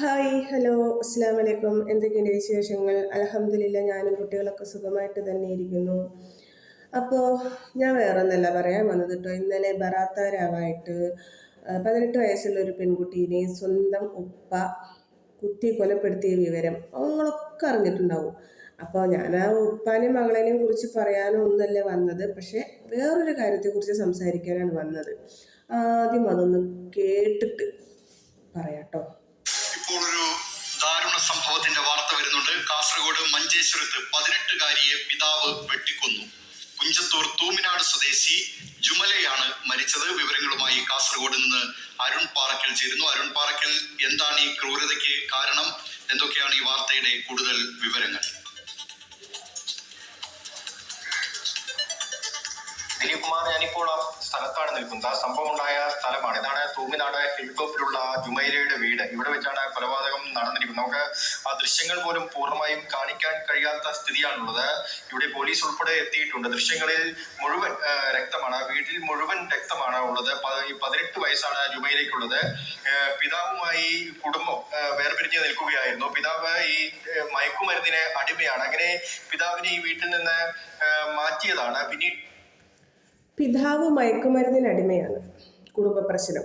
Hi hello അസ്സാം വലൈക്കും എന്തൊക്കെയുണ്ട് വിശേഷങ്ങൾ? അലഹമില്ല ഞാനും കുട്ടികളൊക്കെ സുഖമായിട്ട് തന്നെ ഇരിക്കുന്നു. അപ്പോൾ ഞാൻ വേറെ ഒന്നല്ല പറയാൻ വന്നത് കേട്ടോ ഇന്നലെ ബറാത്താരാവായിട്ട് പതിനെട്ട് വയസ്സുള്ള ഒരു പെൺകുട്ടീനെ സ്വന്തം ഉപ്പ കുത്തി കൊലപ്പെടുത്തിയ വിവരം അവങ്ങളൊക്കെ അറിഞ്ഞിട്ടുണ്ടാവും. അപ്പോൾ ഞാൻ ആ ഉപ്പാനെയും മകളേനെയും കുറിച്ച് പറയാനോ ഒന്നല്ല വന്നത്. പക്ഷേ വേറൊരു കാര്യത്തെക്കുറിച്ച് സംസാരിക്കാനാണ് വന്നത്. ആദ്യം അതൊന്ന് കേട്ടിട്ട് പറയാട്ടോ ഒരു ദാരുണ സംഭവത്തിന്റെ വാർത്ത വരുന്നുണ്ട്. കാസർഗോഡ് മഞ്ചേശ്വരത്ത് പതിനെട്ടുകാരിയെ പിതാവ് വെട്ടിക്കൊന്നു. കുഞ്ചത്തൂർ തൂമിനാട് സ്വദേശി ജുമലയാണ് മരിച്ചത്. വിവരങ്ങളുമായി കാസർഗോഡ് നിന്ന് അരുൺ പാറക്കൽ ചേരുന്നു. അരുൺ പാറക്കൽ എന്താണ് ഈ ക്രൂരതയ്ക്ക് കാരണം? എന്തൊക്കെയാണ് ഈ വാർത്തയുടെ കൂടുതൽ വിവരങ്ങൾ? ദിലീപ് കുമാർ ഞാനിപ്പോൾ ആ സ്ഥലത്താണ് നിൽക്കുന്നത്. ആ സംഭവം ഉണ്ടായ സ്ഥലമാണ്. ഇതാണ് തൂമിനാട് ഹിൽ ടോപ്പിലുള്ള ജുമൈലയുടെ വീട്. ഇവിടെ വെച്ചാണ് കൊലപാതകം നടന്നിരിക്കുന്നത്. നമുക്ക് ആ ദൃശ്യങ്ങൾ പോലും പൂർണമായും കാണിക്കാൻ കഴിയാത്ത സ്ഥിതിയാണുള്ളത്. ഇവിടെ പോലീസ് ഉൾപ്പെടെ എത്തിയിട്ടുണ്ട്. ദൃശ്യങ്ങളിൽ മുഴുവൻ രക്തമാണ്. വീട്ടിൽ മുഴുവൻ രക്തമാണ് ഉള്ളത്. പതിനെട്ട് വയസ്സാണ് ജുമൈലയ്ക്കുള്ളത് പിതാവുമായി കുടുംബം വേർപിരിഞ്ഞ് നിൽക്കുകയായിരുന്നു. പിതാവ് ഈ മയക്കുമരുന്നിന് അടിമയാണ്. അങ്ങനെ പിതാവിനെ ഈ വീട്ടിൽ നിന്ന് മാറ്റിയതാണ്. പിന്നീട് പിതാവ് മയക്കുമരുന്നിന് അടിമയാണ്. കുടുംബ പ്രശ്നം.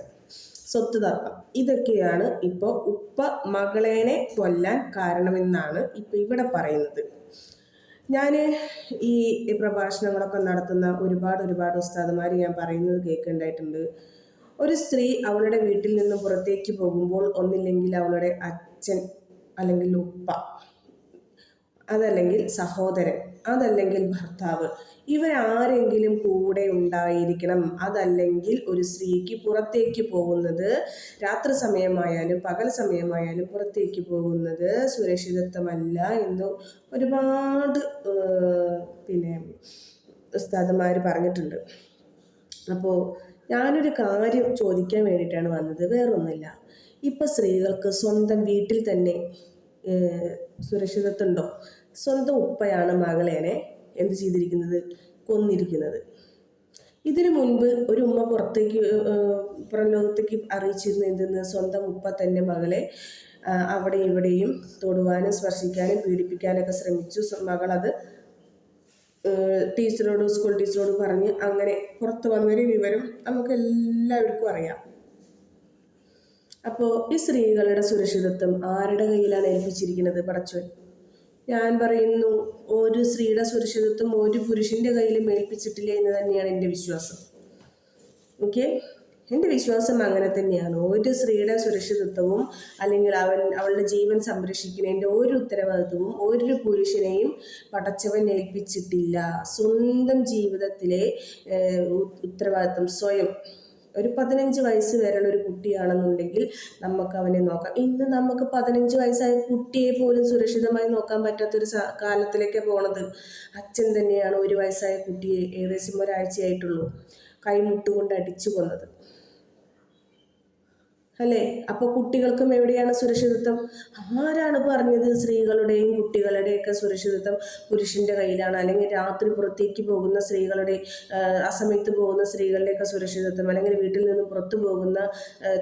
സ്വത്ത് തർക്കം. ഇതൊക്കെയാണ് ഇപ്പോൾ ഉപ്പ മകളേനെ കൊല്ലാൻ കാരണമെന്നാണ് ഇപ്പോൾ ഇവിടെ പറയുന്നത്. ഞാൻ ഈ പ്രഭാഷണങ്ങളൊക്കെ നടത്തുന്ന ഒരുപാട് ഒരുപാട് ഉസ്താദുമാർ ഞാൻ പറയുന്നത് കേൾക്കേണ്ടായിട്ടുണ്ട് ഒരു സ്ത്രീ അവളുടെ വീട്ടിൽ നിന്നും പുറത്തേക്ക് പോകുമ്പോൾ ഒന്നില്ലെങ്കിൽ അവളുടെ അച്ഛൻ അല്ലെങ്കിൽ ഉപ്പ അതല്ലെങ്കിൽ സഹോദരൻ അതല്ലെങ്കിൽ ഭർത്താവ്. ഇവരാരെങ്കിലും കൂടെ ഉണ്ടായിരിക്കണം. അതല്ലെങ്കിൽ ഒരു സ്ത്രീക്ക് പുറത്തേക്ക് പോകുന്നത് രാത്രി സമയമായാലും പകൽ സമയമായാലും പുറത്തേക്ക് പോകുന്നത് സുരക്ഷിതത്വമല്ല എന്ന് ഒരുപാട് പിന്നെ ഉസ്താദന്മാർ പറഞ്ഞിട്ടുണ്ട്. അപ്പോൾ ഞാനൊരു കാര്യം ചോദിക്കാൻ വേണ്ടിയിട്ടാണ് വന്നത്. വേറൊന്നുമില്ല. ഇപ്പം സ്ത്രീകൾക്ക് സ്വന്തം വീട്ടിൽ തന്നെ സുരക്ഷിതത്വമുണ്ടോ? സ്വന്തം ഉപ്പയാണ് മകളേനെ എന്ത് ചെയ്തിരിക്കുന്നത്? കൊന്നിരിക്കുന്നത്. ഇതിനു മുൻപ് ഒരു ഉമ്മ പുറത്തേക്ക് പുറം ലോകത്തേക്ക് അറിയിച്ചിരുന്ന എന്തെന്ന്? സ്വന്തം ഉപ്പ തന്നെ മകളെ അവിടെ ഇവിടെയും തൊടുവാനും സ്പർശിക്കാനും പീഡിപ്പിക്കാനൊക്കെ ശ്രമിച്ചു. മകളത് ടീച്ചറോട് സ്കൂൾ ടീച്ചറോട് പറഞ്ഞ് അങ്ങനെ പുറത്ത് വന്നൊരു വിവരം നമുക്ക് എല്ലാവർക്കും അറിയാം. അപ്പോൾ ഈ സ്ത്രീകളുടെ സുരക്ഷിതത്വം ആരുടെ കയ്യിലാണ് ഏൽപ്പിച്ചിരിക്കുന്നത് പടച്ചോൻ? ഞാൻ പറയുന്നു ഒരു സ്ത്രീയുടെ സുരക്ഷിതത്വം ഒരു പുരുഷന്റെ കയ്യിലും ഏൽപ്പിച്ചിട്ടില്ല എന്ന് തന്നെയാണ് എന്റെ വിശ്വാസം. ഓക്കെ? എന്റെ വിശ്വാസം അങ്ങനെ തന്നെയാണ്. ഒരു സ്ത്രീയുടെ സുരക്ഷിതത്വവും അല്ലെങ്കിൽ അവൻ അവളുടെ ജീവൻ സംരക്ഷിക്കുന്നതിന്റെ ഒരു ഉത്തരവാദിത്വവും ഒരു പുരുഷനെയും പടച്ചവൻ ഏൽപ്പിച്ചിട്ടില്ല. സ്വന്തം ജീവിതത്തിലെ ഉത്തരവാദിത്വം സ്വയം. ഒരു പതിനഞ്ച് വയസ്സ് വരെയുള്ള ഒരു കുട്ടിയാണെന്നുണ്ടെങ്കിൽ നമുക്ക് അവനെ നോക്കാം. ഇന്ന് നമുക്ക് പതിനഞ്ച് വയസ്സായ കുട്ടിയെ പോലും സുരക്ഷിതമായി നോക്കാൻ പറ്റാത്തൊരു കാലത്തിലേക്ക് പോണത്. അച്ഛൻ തന്നെയാണ് ഒരു വയസ്സായ കുട്ടിയെ ഏകദേശം ഒരാഴ്ചയായിട്ടുള്ളൂ കൈമുട്ടുകൊണ്ട് അടിച്ചു കൊന്നത്. അല്ലേ? അപ്പോൾ കുട്ടികൾക്കും എവിടെയാണ് സുരക്ഷിതത്വം? ആരാണ് പറഞ്ഞത് സ്ത്രീകളുടെയും കുട്ടികളുടെയൊക്കെ സുരക്ഷിതത്വം പുരുഷന്റെ കയ്യിലാണ്? അല്ലെങ്കിൽ രാത്രി പുറത്തേക്ക് പോകുന്ന സ്ത്രീകളുടെ ആ, സമയത്ത് പോകുന്ന സ്ത്രീകളുടെയൊക്കെ സുരക്ഷിതത്വം? അല്ലെങ്കിൽ വീട്ടിൽ നിന്നും പുറത്തു പോകുന്ന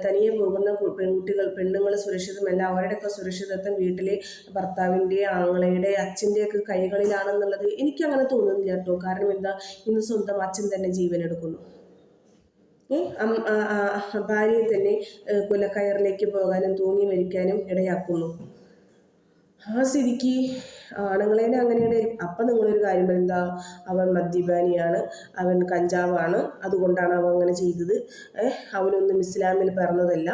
തനിയെ പോകുന്ന പെൺകുട്ടികൾ പെണ്ണുങ്ങൾ സുരക്ഷിതമല്ല അവരുടെയൊക്കെ സുരക്ഷിതത്വം വീട്ടിലെ ഭർത്താവിന്റെ ആങ്ങളയുടെ അച്ഛന്റെയൊക്കെ കൈകളിലാണെന്നുള്ളത് എനിക്കങ്ങനെ തോന്നുന്നില്ല കേട്ടോ. കാരണം എന്താ? ഇന്ന് സ്വന്തം അച്ഛൻ തന്നെ ജീവൻ എടുക്കുന്നു ഏ, അം- ആ- ആ- ഭാര്യയെ തന്നെ കുലക്കയറിലേക്ക് പോകാനും തൂങ്ങി മരിക്കാനും ഇടയാക്കുന്നു. ആ സ്ഥിതിക്ക് ആണുങ്ങളെ അങ്ങനെയുടെ അപ്പം നിങ്ങളൊരു കാര്യം എന്താ അവൻ മദ്യപാനിയാണ് അവൻ കഞ്ചാവാണ് അതുകൊണ്ടാണ് അവൻ അങ്ങനെ ചെയ്തത്. അവനൊന്നും ഇസ്ലാമിൽ പിറന്നതല്ല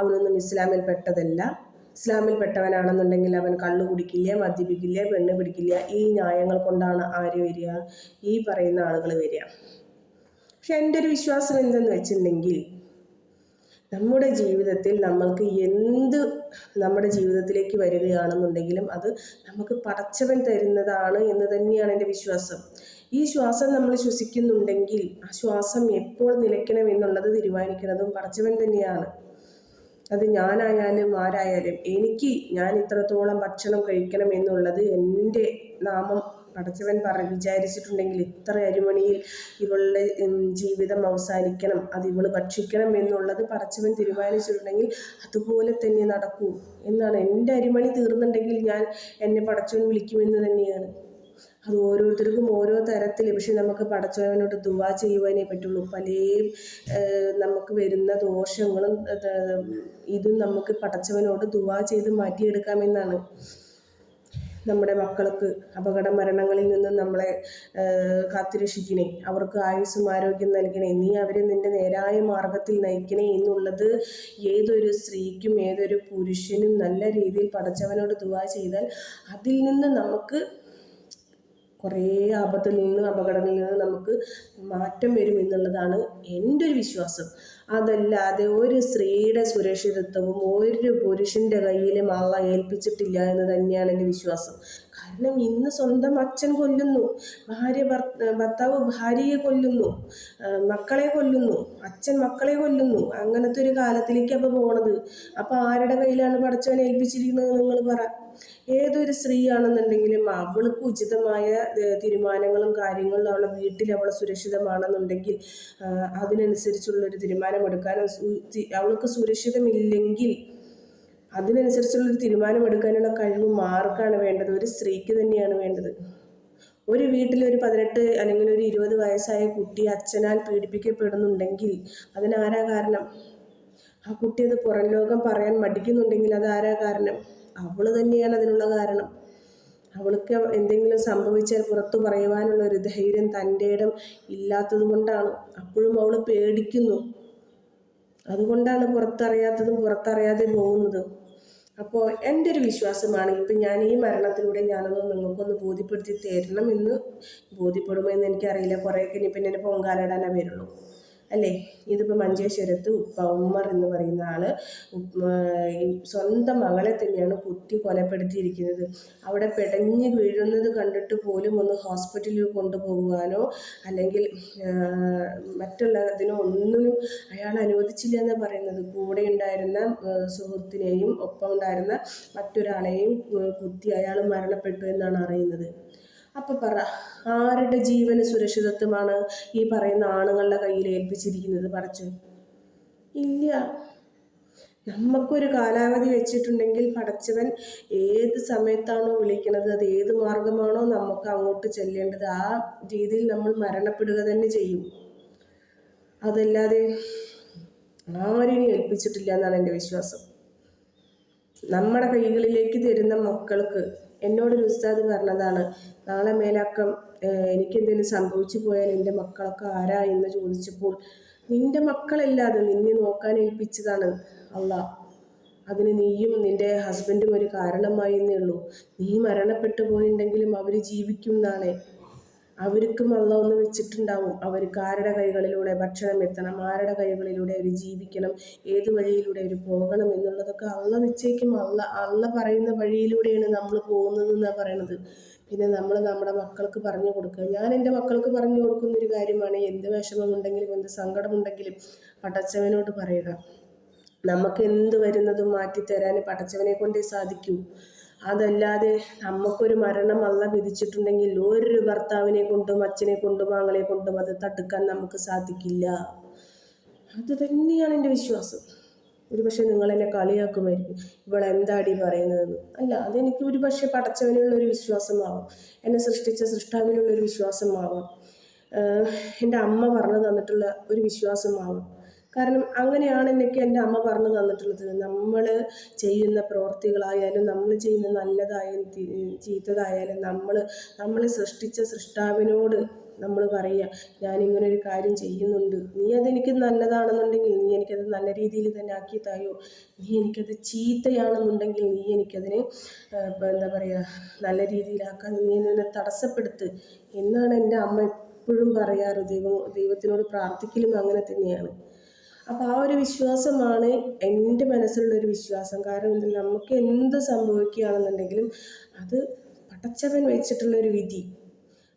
അവനൊന്നും ഇസ്ലാമിൽ പെട്ടതല്ല. ഇസ്ലാമിൽ പെട്ടവനാണെന്നുണ്ടെങ്കിൽ അവൻ കള്ളു കുടിക്കില്ല മദ്യപിക്കില്ല പെണ്ണ് പിടിക്കില്ല ഈ ന്യായങ്ങൾ കൊണ്ടാണ് ആര് വരിക? ഈ പറയുന്ന ആളുകൾ വരിക. പക്ഷെ എന്റെ ഒരു വിശ്വാസം എന്തെന്ന് വെച്ചിട്ടുണ്ടെങ്കിൽ നമ്മുടെ ജീവിതത്തിൽ നമ്മൾക്ക് എന്ത് നമ്മുടെ ജീവിതത്തിലേക്ക് വരികയാണെന്നുണ്ടെങ്കിലും അത് നമുക്ക് പടച്ചവൻ തരുന്നതാണ് എന്ന് തന്നെയാണ് എന്റെ വിശ്വാസം. ഈ ശ്വാസം നമ്മൾ ശ്വസിക്കുന്നുണ്ടെങ്കിൽ ആ ശ്വാസം എപ്പോൾ നിലയ്ക്കണം എന്നുള്ളത് തീരുമാനിക്കുന്നതും പടച്ചവൻ തന്നെയാണ്. അത് ഞാനായാലും ആരായാലും എനിക്ക് ഞാൻ ഇത്രത്തോളം ഭക്ഷണം കഴിക്കണം എന്നുള്ളത് എന്റെ നാമം പടച്ചവൻ പറ വിചാരിച്ചിട്ടുണ്ടെങ്കിൽ ഇത്ര അരിമണിയിൽ ഇവളുടെ ജീവിതം അവസാനിക്കണം അത് ഇവൾ ഭക്ഷിക്കണം എന്നുള്ളത് പടച്ചവൻ തീരുമാനിച്ചിട്ടുണ്ടെങ്കിൽ അതുപോലെ തന്നെ നടക്കൂ എന്നാണ്. എന്റെ അരിമണി തീർന്നുണ്ടെങ്കിൽ ഞാൻ എന്നെ പടച്ചവൻ വിളിക്കുമെന്ന് തന്നെയാണ്. അത് ഓരോരുത്തർക്കും ഓരോ തരത്തിൽ. പക്ഷെ നമുക്ക് പടച്ചവനോട് ദുവാ ചെയ്യുവാനേ പറ്റുള്ളൂ. പല നമുക്ക് വരുന്ന ദോഷങ്ങളും ഇതും നമുക്ക് പടച്ചവനോട് ദുവാ ചെയ്ത് മാറ്റിയെടുക്കാമെന്നാണ്. നമ്മുടെ മക്കൾക്ക് അപകട മരണങ്ങളിൽ നിന്നും നമ്മളെ കാത്തുരക്ഷിക്കണേ. അവർക്ക് ആയുസ്സും ആരോഗ്യം നൽകണേ. നീ അവരെ നിന്റെ നേരായ മാർഗത്തിൽ നയിക്കണേ എന്നുള്ളത് ഏതൊരു സ്ത്രീക്കും ഏതൊരു പുരുഷനും നല്ല രീതിയിൽ പടച്ചവനോട് ദുവാ ചെയ്താൽ അതിൽ നിന്ന് നമുക്ക് കുറേ ആപത്തിൽ നിന്ന് അപകടങ്ങളിൽ നിന്ന് നമുക്ക് മാറ്റം വരും എന്നുള്ളതാണ് എന്റെ ഒരു വിശ്വാസം. അതല്ലാതെ ഒരു സ്ത്രീയുടെ സുരക്ഷിതത്വവും ഒരു പുരുഷന്റെ കയ്യിലും അള്ള ഏൽപ്പിച്ചിട്ടില്ല എന്ന് തന്നെയാണ് എന്റെ വിശ്വാസം. കാരണം ഇന്ന് സ്വന്തം അച്ഛൻ കൊല്ലുന്നു ഭാര്യ ഭർത്താവ് ഭാര്യയെ കൊല്ലുന്നു മക്കളെ കൊല്ലുന്നു അച്ഛൻ മക്കളെ കൊല്ലുന്നു. അങ്ങനത്തെ ഒരു കാലത്തിലേക്ക് അപ്പോൾ പോണത്. അപ്പോൾ ആരുടെ കയ്യിലാണ് പടച്ചവൻ ഏൽപ്പിച്ചിരിക്കുന്നത് നിങ്ങൾ പറ ഏതൊരു സ്ത്രീയാണെന്നുണ്ടെങ്കിലും അവൾക്ക് ഉചിതമായ തീരുമാനങ്ങളും കാര്യങ്ങളും അവളെ വീട്ടിൽ അവൾ സുരക്ഷിതമാണെന്നുണ്ടെങ്കിൽ അതിനനുസരിച്ചുള്ള അതിനനുസരിച്ചുള്ളൊരു തീരുമാനമെടുക്കാനും അവൾക്ക് സുരക്ഷിതമില്ലെങ്കിൽ അതിനനുസരിച്ചുള്ളൊരു തീരുമാനമെടുക്കാനുള്ള കഴിവ് മാർക്കാണ് വേണ്ടത്. ഒരു സ്ത്രീക്ക് തന്നെയാണ് വേണ്ടത്. ഒരു വീട്ടിൽ ഒരു പതിനെട്ട് അല്ലെങ്കിൽ ഒരു ഇരുപത് വയസ്സായ കുട്ടി അച്ഛനാൽ പീഡിപ്പിക്കപ്പെടുന്നുണ്ടെങ്കിൽ അതിനാരാ കാരണം? ആ കുട്ടി അത് പുറം ലോകം പറയാൻ മടിക്കുന്നുണ്ടെങ്കിൽ അതാരാ കാരണം? അവൾ തന്നെയാണ് അതിനുള്ള കാരണം. അവൾക്ക് എന്തെങ്കിലും സംഭവിച്ചാൽ പുറത്തു പറയുവാനുള്ള ഒരു ധൈര്യം തന്റെ ഇടം ഇല്ലാത്തത് കൊണ്ടാണ്. അപ്പോഴും അവൾ പേടിക്കുന്നു. അതുകൊണ്ടാണ് പുറത്തറിയാത്തതും പുറത്തറിയാതെ പോകുന്നത്. അപ്പോൾ എന്റെ ഒരു വിശ്വാസമാണ് ഇപ്പം ഞാൻ ഈ മരണത്തിലൂടെ ഞാനത് നിങ്ങൾക്കൊന്ന് ബോധ്യപ്പെടുത്തി തരണം എന്ന് ബോധ്യപ്പെടുമോ എന്ന് എനിക്കറിയില്ല. കുറേയൊക്കെ ഇനി പിന്നെ എന്നെ പൊങ്കാലിടാനേ വരുള്ളൂ. അല്ലേ? ഇതിപ്പോൾ മഞ്ചേശ്വരത്ത് ഉപ്പ ഉമ്മർ എന്ന് പറയുന്ന ആൾ സ്വന്തം മകളെ തന്നെയാണ് കുത്തി കൊലപ്പെടുത്തിയിരിക്കുന്നത്. അവിടെ പെടഞ്ഞ് വീഴുന്നത് കണ്ടിട്ട് പോലും ഒന്ന് ഹോസ്പിറ്റലിൽ കൊണ്ടുപോകുവാനോ അല്ലെങ്കിൽ മറ്റുള്ളതിനോ ഒന്നിനും അയാൾ അനുവദിച്ചില്ല എന്ന് പറയുന്നത്. കൂടെ ഉണ്ടായിരുന്ന സുഹൃത്തിനെയും ഒപ്പം ഉണ്ടായിരുന്ന മറ്റൊരാളെയും കുത്തി അയാൾ മരണപ്പെട്ടു എന്നാണ് അറിയുന്നത്. അപ്പം പറ ആരുടെ ജീവന് സുരക്ഷിതത്വമാണ് ഈ പറയുന്ന ആണുങ്ങളുടെ കയ്യിൽ ഏൽപ്പിച്ചിരിക്കുന്നത്? പടച്ചു. ഇല്ല. നമുക്കൊരു കാലാവധി വെച്ചിട്ടുണ്ടെങ്കിൽ പടച്ചവൻ ഏത് സമയത്താണോ വിളിക്കുന്നത് അത് ഏത് മാർഗമാണോ നമുക്ക് അങ്ങോട്ട് ചെല്ലേണ്ടത് ആ രീതിയിൽ നമ്മൾ മരണപ്പെടുക തന്നെ ചെയ്യും. അതല്ലാതെ ആരെയും ഏൽപ്പിച്ചിട്ടില്ല എന്നാണ് എന്റെ വിശ്വാസം. നമ്മുടെ കൈകളിലേക്ക് തരുന്ന മക്കൾക്ക് എന്നോടൊരു ഉസ്താദ് പറഞ്ഞതാണ് നാളെ മേലാക്കം എനിക്കെന്തെങ്കിലും സംഭവിച്ചു പോയാൽ എന്റെ മക്കളൊക്കെ ആരാ എന്ന് ചോദിച്ചപ്പോൾ നിന്റെ മക്കളല്ലാതെ നിന്നെ നോക്കാൻ ഏൽപ്പിച്ചതാണ് അള്ള. അതിന് നീയും നിന്റെ ഹസ്ബൻഡും ഒരു കാരണമായി എന്നേ ഉള്ളൂ. നീ മരണപ്പെട്ടു പോയിട്ടുണ്ടെങ്കിലും അവർ ജീവിക്കും നാളെ. അവർക്കും അള്ള ഒന്ന് വെച്ചിട്ടുണ്ടാവും. അവർക്ക് ആരുടെ കൈകളിലൂടെ ഭക്ഷണം എത്തണം? ആരുടെ കൈകളിലൂടെ അവർ ജീവിക്കണം? ഏത് വഴിയിലൂടെ അവർ പോകണം എന്നുള്ളതൊക്കെ അള്ള നിശ്ചയിക്കും. അള്ള അള്ള പറയുന്ന വഴിയിലൂടെയാണ് നമ്മൾ പോകുന്നത് എന്നാണ് പറയണത്. പിന്നെ നമ്മൾ നമ്മുടെ മക്കൾക്ക് പറഞ്ഞു കൊടുക്കുക. ഞാൻ എന്റെ മക്കൾക്ക് പറഞ്ഞു കൊടുക്കുന്ന ഒരു കാര്യമാണ് എന്ത് വിഷമമുണ്ടെങ്കിലും എന്ത് സങ്കടമുണ്ടെങ്കിലും പടച്ചവനോട് പറയുക. നമുക്ക് എന്ത് വരുന്നതും മാറ്റിത്തരാൻ പടച്ചവനെ കൊണ്ടേ സാധിക്കൂ. അതല്ലാതെ നമുക്കൊരു മരണം അല്ല വിധിച്ചിട്ടുണ്ടെങ്കിൽ ഒരു ഭർത്താവിനെ കൊണ്ടും അച്ഛനെ കൊണ്ടും ആങ്ങളെ കൊണ്ടും അത് തടുക്കാൻ നമുക്ക് സാധിക്കില്ല. അത് തന്നെയാണ് എന്റെ വിശ്വാസം. ഒരു നിങ്ങൾ എന്നെ കളിയാക്കുമായിരിക്കും. ഇവൾ എന്താടി പറയുന്നതെന്ന്. അല്ല അതെനിക്ക് ഒരു പക്ഷേ പടച്ചവനുള്ള ഒരു വിശ്വാസമാവാം. എന്നെ സൃഷ്ടിച്ച സൃഷ്ടാവിനുള്ള ഒരു വിശ്വാസമാവാം എന്റെ അമ്മ പറഞ്ഞു തന്നിട്ടുള്ള ഒരു വിശ്വാസമാവാം. കാരണം അങ്ങനെയാണ് എനിക്ക് എന്റെ അമ്മ പറഞ്ഞു തന്നിട്ടുള്ളത്. നമ്മൾ ചെയ്യുന്ന പ്രവർത്തികളായാലും നമ്മൾ ചെയ്യുന്ന നല്ലതായാലും ചീത്തതായാലും നമ്മൾ നമ്മൾ സൃഷ്ടിച്ച സൃഷ്ടാവിനോട് നമ്മൾ പറയുക ഞാനിങ്ങനെ ഒരു കാര്യം ചെയ്യുന്നുണ്ട്. നീ അതെനിക്ക് നല്ലതാണെന്നുണ്ടെങ്കിൽ നീ എനിക്കത് നല്ല രീതിയിൽ തന്നെ ആക്കി തായോ? നീ എനിക്കത് ചീത്തയാണെന്നുണ്ടെങ്കിൽ നീ എനിക്കതിനെ എന്താ പറയുക നല്ല രീതിയിലാക്കാൻ നീ എന്നെ തടസ്സപ്പെടുത്ത്. എന്നാണ് എന്റെ അമ്മ എപ്പോഴും പറയാറ്. ദൈവം ദൈവത്തിനോട് പ്രാർത്ഥിക്കലും അങ്ങനെ തന്നെയാണ്. അപ്പോൾ ആ ഒരു വിശ്വാസമാണ് എന്റെ മനസ്സിലുള്ളൊരു വിശ്വാസം. കാരണം എന്താ നമുക്ക് എന്ത് സംഭവിക്കുകയാണെന്നുണ്ടെങ്കിലും അത് പടച്ചവൻ വെച്ചിട്ടുള്ളൊരു വിധി.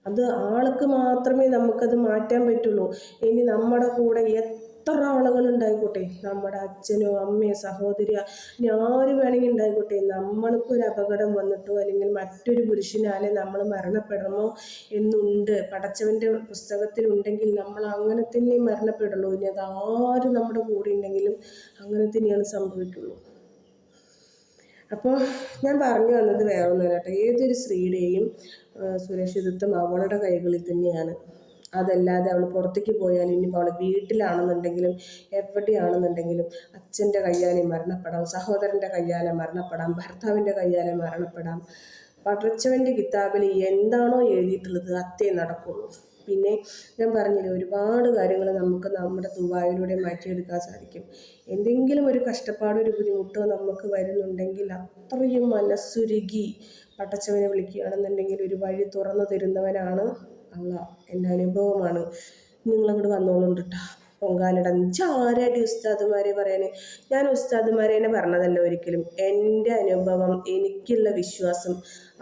അത് ആൾക്ക് മാത്രമേ നമുക്കത് മാറ്റാൻ പറ്റുള്ളൂ. ഇനി നമ്മുടെ കൂടെ എത്ര ആളുകൾ ഉണ്ടായിക്കോട്ടെ നമ്മുടെ അച്ഛനോ അമ്മയോ സഹോദരിയോ ഇനി ആര് വേണമെങ്കിൽ ഉണ്ടായിക്കോട്ടെ? നമ്മൾക്ക് ഒരു അപകടം വന്നിട്ടോ അല്ലെങ്കിൽ മറ്റൊരു പുരുഷനാലെ നമ്മൾ മരണപ്പെടണമോ എന്നുണ്ട്. പടച്ചവന്റെ പുസ്തകത്തിലുണ്ടെങ്കിൽ നമ്മൾ അങ്ങനെ തന്നെ മരണപ്പെടുള്ളൂ. ഇനി അത് ആര് നമ്മുടെ കൂടെ ഉണ്ടെങ്കിലും അങ്ങനെ തന്നെയാണ് സംഭവിക്കുള്ളൂ. അപ്പോൾ ഞാൻ പറഞ്ഞു വന്നത് വേറെ ഒന്നുമല്ല കേട്ടോ. ഏതൊരു സ്ത്രീയുടെയും സുരക്ഷിതത്വം അവളുടെ കൈകളിൽ തന്നെയാണ്. അതല്ലാതെ അവൾ പുറത്തേക്ക് പോയാൽ ഇനിയിപ്പോൾ അവൾ വീട്ടിലാണെന്നുണ്ടെങ്കിലും എവിടെയാണെന്നുണ്ടെങ്കിലും അച്ഛന്റെ കയ്യാലെ മരണപ്പെടാം സഹോദരന്റെ കയ്യാലെ മരണപ്പെടാം ഭർത്താവിന്റെ കയ്യാലെ മരണപ്പെടാം. പടച്ചവന്റെ കിതാബിൽ എന്താണോ എഴുതിയിട്ടുള്ളത് അത്തേ നടക്കുള്ളൂ. പിന്നെ ഞാൻ പറഞ്ഞില്ലേ ഒരുപാട് കാര്യങ്ങൾ നമുക്ക് നമ്മുടെ ദുബായിലൂടെ മാറ്റിയെടുക്കാൻ സാധിക്കും. എന്തെങ്കിലും ഒരു കഷ്ടപ്പാടോ ഒരു ബുദ്ധിമുട്ടോ നമുക്ക് വരുന്നുണ്ടെങ്കിൽ അത്രയും മനസ്സുരുകി പടച്ചവനെ വിളിക്കുകയാണെന്നുണ്ടെങ്കിൽ ഒരു വഴി തുറന്നു തരുന്നവനാണ് അള്ള എന്റെ അനുഭവമാണ്. നിങ്ങളങ്ങോട്ട് വന്നോളുണ്ട് കേട്ടോ പൊങ്കാലിട ആരാടി ഉസ്താദുമാരെ പറയാന് ഞാൻ ഉസ്താദുമാരെ തന്നെ പറഞ്ഞതല്ല ഒരിക്കലും. എന്റെ അനുഭവം എനിക്കുള്ള വിശ്വാസം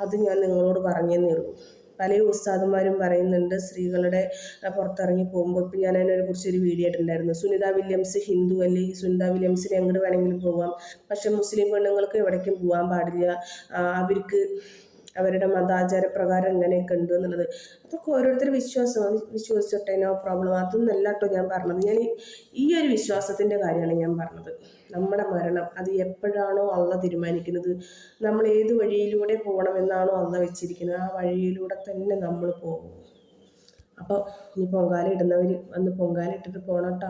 അത് ഞാൻ നിങ്ങളോട് പറഞ്ഞതേ ഉള്ളൂ പല ഉസ്താദുമാരും പറയുന്നുണ്ട് സ്ത്രീകളുടെ പുറത്തിറങ്ങി പോകുമ്പോൾ ഇപ്പം ഞാൻ അതിനെ കുറിച്ച് ഒരു വീഡിയോ ഇട്ടിട്ടുണ്ടായിരുന്നു. സുനിത വില്യംസ് ഹിന്ദു അല്ലെങ്കിൽ സുനിത വില്യംസിന് എങ്ങോട്ട് വേണമെങ്കിലും പോവാം? പക്ഷെ മുസ്ലിം പെണ്ണുങ്ങൾക്ക് എവിടേക്കും പോകാൻ പാടില്ല. അവർക്ക് അവരുടെ മതാചാര പ്രകാരം എങ്ങനെയൊക്കെ ഉണ്ട് എന്നുള്ളത്. അതൊക്കെ ഓരോരുത്തർ വിശ്വാസം വിശ്വസിച്ചോട്ടെ നോ പ്രോബ്ലം അതൊന്നല്ല കേട്ടോ ഞാൻ പറഞ്ഞത്. ഞാൻ ഈ- ഒരു വിശ്വാസത്തിന്റെ കാര്യമാണ് ഞാൻ പറഞ്ഞത്. നമ്മുടെ മരണം അത് എപ്പോഴാണോ അള്ള തീരുമാനിക്കുന്നത്. നമ്മൾ ഏത് വഴിയിലൂടെ പോകണമെന്നാണോ അള്ള വെച്ചിരിക്കുന്നത്. ആ വഴിയിലൂടെ തന്നെ നമ്മൾ പോകും. അപ്പോൾ ഇനി പൊങ്കാല ഇടുന്നവർ വന്ന് പൊങ്കാല ഇട്ടിട്ട് പോകണം കേട്ടോ